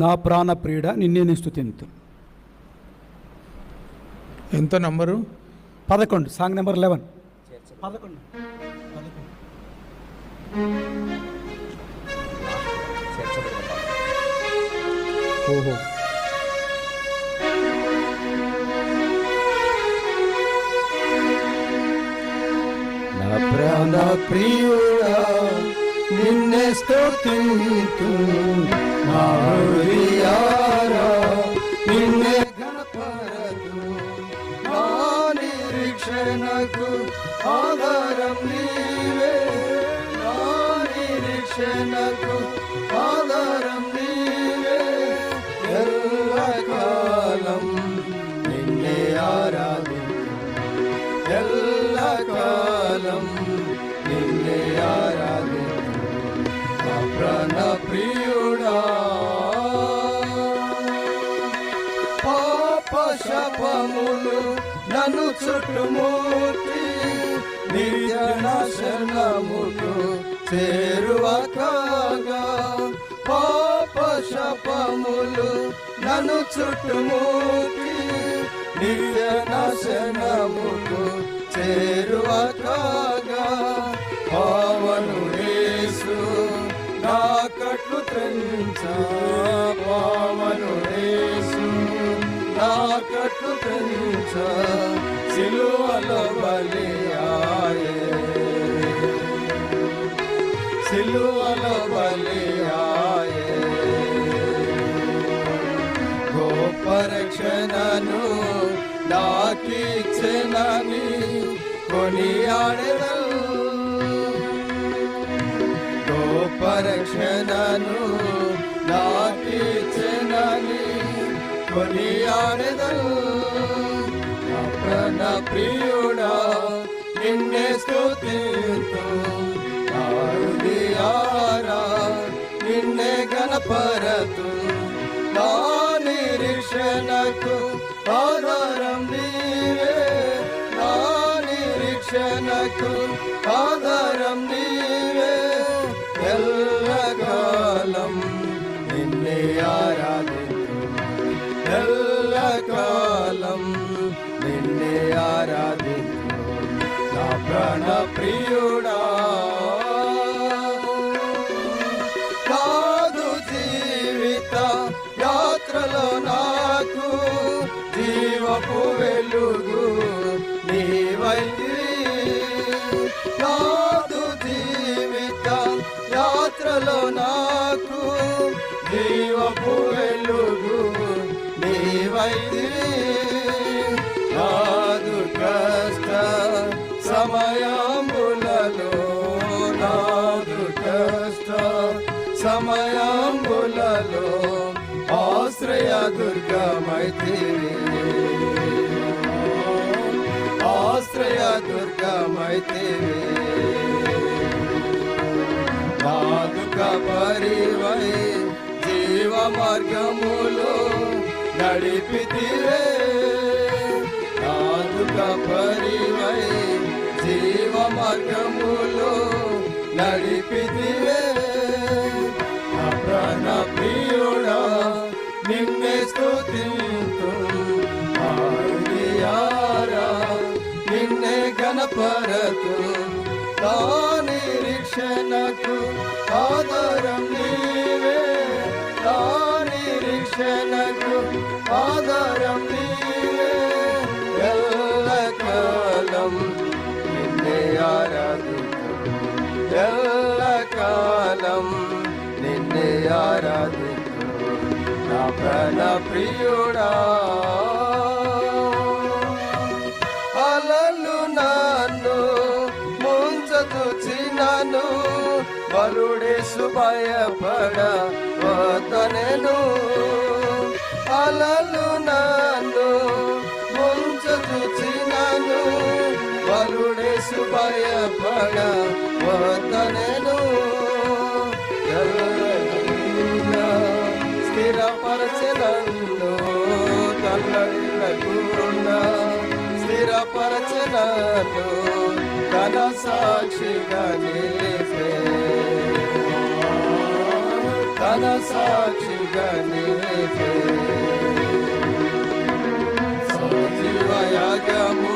నా ప్రాణ ప్రియుడ నిన్నే స్థుతింతు ఎంత నంబరు? పదకొండు సాంగ్ నెంబర్ లెవెన్. పదకొండు. ఓహో. నా ప్రాణ ప్రియుడా నిన్నే స్తుతింతు నా హృదయారా నిన్నే గణపరతు నా నిరీక్షణకు ఆధారం నీవే. నా నిరీక్షణకు ఆధారం నీవే. ఎల్లకాలం నిన్నే ఆరాధించు ఎల్లకాలం నా ప్రాణ ప్రియుడా పాప శపములు నన్ను చుట్టుముట్టి నిర్జనాశనముకు చేరువ పాప శపములు నన్ను చుట్టుమూర్తి నిర్జనాశనముకు చేరువకాగా. కట్లు త్రెంచ పావను యేసు సిలువలో బలియాయే సిలువలో బలియాయే గొప్ప రక్షణను రక్షణను నాకిచ్చెనని కొనియాడెదను నా ప్రాణ ప్రియుడా నిన్నే స్తుతింతు నా నిన్నే గణపరతు నా నిరీక్షణకు ఆధారం నీవే నా నిరీక్షణకు ఎల్లకాలం నిన్నే ఆరాధించు నా ప్రాణ ప్రియుడా కాదు జీవిత యాత్రలో నాకు జీవపు వెలుగు నీవై దుర్గా దుర్గమైతివి ఆశ్రయ దుర్గా దుర్గమైతివి నాదుక పరివై జీవ మార్గములో నడిపితివే నాదుక పరివై జీవ మార్గములో నడిపితివే నిరీక్షణకు ఆధారం ఎల్లకాలం నిన్నే ఆరాధించు. ఎల్లకాలం నిన్నే ఆరాధించు. నా ప్రాణ ప్రియుడా అలలు నన్ను ముంచతుచినను బలుడేసు భయపడ బలుడేసు భయపడ వతనెను స్థిరపరచనన్ను తల్లడిల్లకుండా స్థిరపరచనన్ను తన సాక్షిగా నిలిపే. తన సాక్షిగా నీకే సజీవయాగము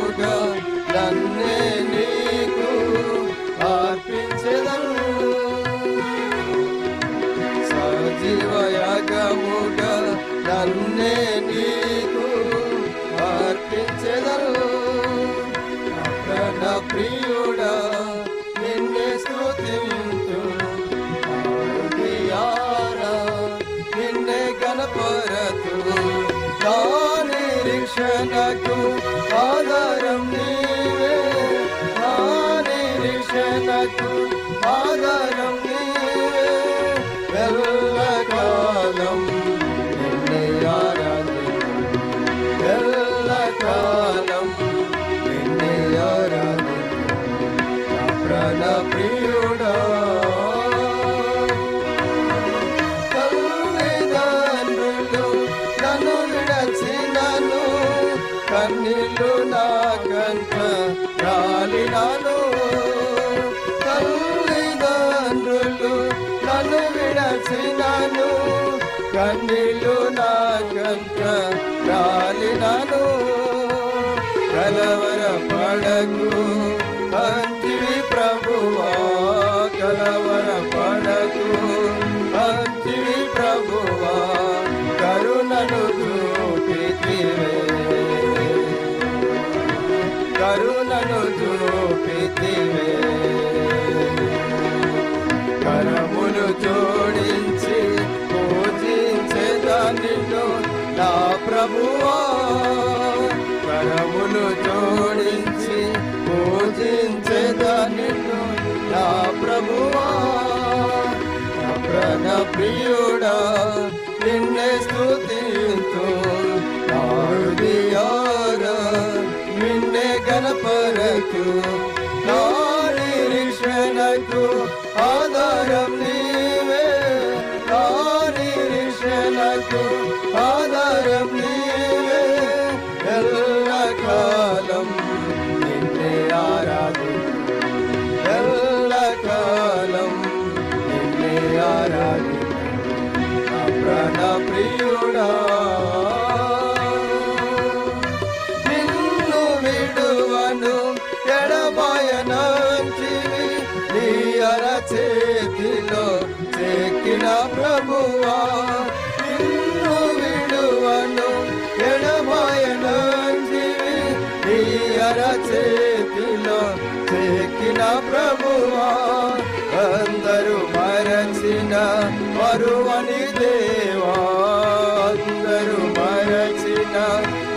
కన్నీళ్ళు నా కంట రాలినాను. తల్లిదండ్రులు నన్ను విడచినను. కన్నీళ్ళు నా కంట రాలినాను. కలవర పడకు అంతివి చూపితివే కరములు జోడించి పూజించేదా నిన్ను నా ప్రభువా. కరములు జోడించి పూజించేదా నిన్ను నా ప్రభువా. నా ప్రాణ ప్రియుడా నిన్నే స్తుతింతు నిరీక్షణకు ఆధారం నీవే. ఎల్లకాలం నిన్నే ఆరాధించు. ఎల్లకాలం నిన్నే ఆరాధించు. ప్రాణ చేతిలో చెక్కిన ప్రభువా అందరూ మరచిన మరువని దేవా అందరూ మరచిన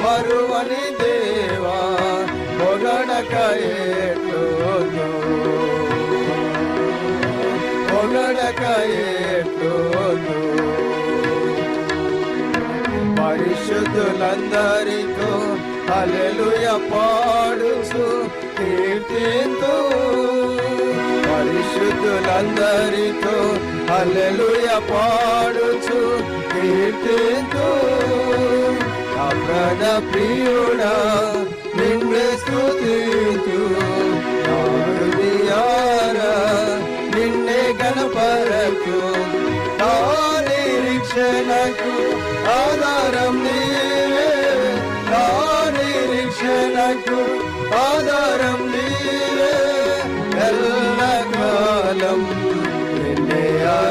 మరువని దేవా పొగడక ఏట్లోను పొగడక ఏట్లోను పరిశుద్ధులందరితో అలెలుయ పాడుచు కీర్తింతు పరిశుద్ధులందరితో అలెలుయ పాడుచు కీర్తింతు అప్రద ప్రియుడా నిన్నే స్తుతింతు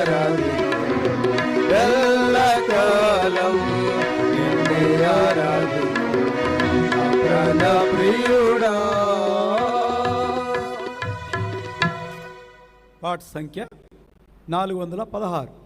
ఆరాధించు ఎల్లకాలం నిన్నే ఆరాధించు ప్రాణ ప్రియుడా. పాట సంఖ్య నాలుగు వందల పదహారు.